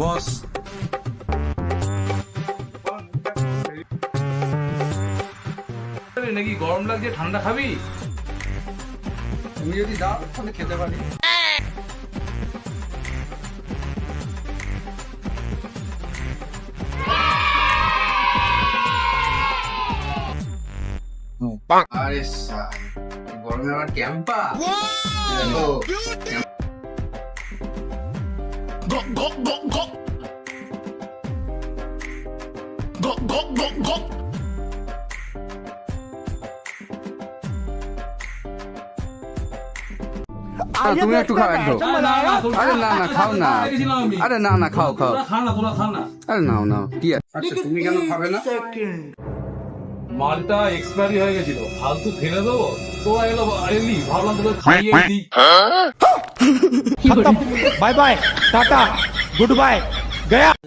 বস। নাকি গরম লাগছে ঠান্ডা খাবি? তুমি যদি দাও তাহলে খেতে পারি। আরে গরমে আমার Campa go, go, go, go. তুমি একটু খাও একটু। আরে না। না খাও না। আরে না না খাও খাও। আরে নাও নাও কি আচ্ছা তুমি কেন খাবে না? মালটা এক্সপায়ারি হয়ে গেছিল। ফালতু ফেলে দেবো? তো এলো এলি ভাবলাম তোকে খাইয়ে দিই। Bye by tata good bye Gaya.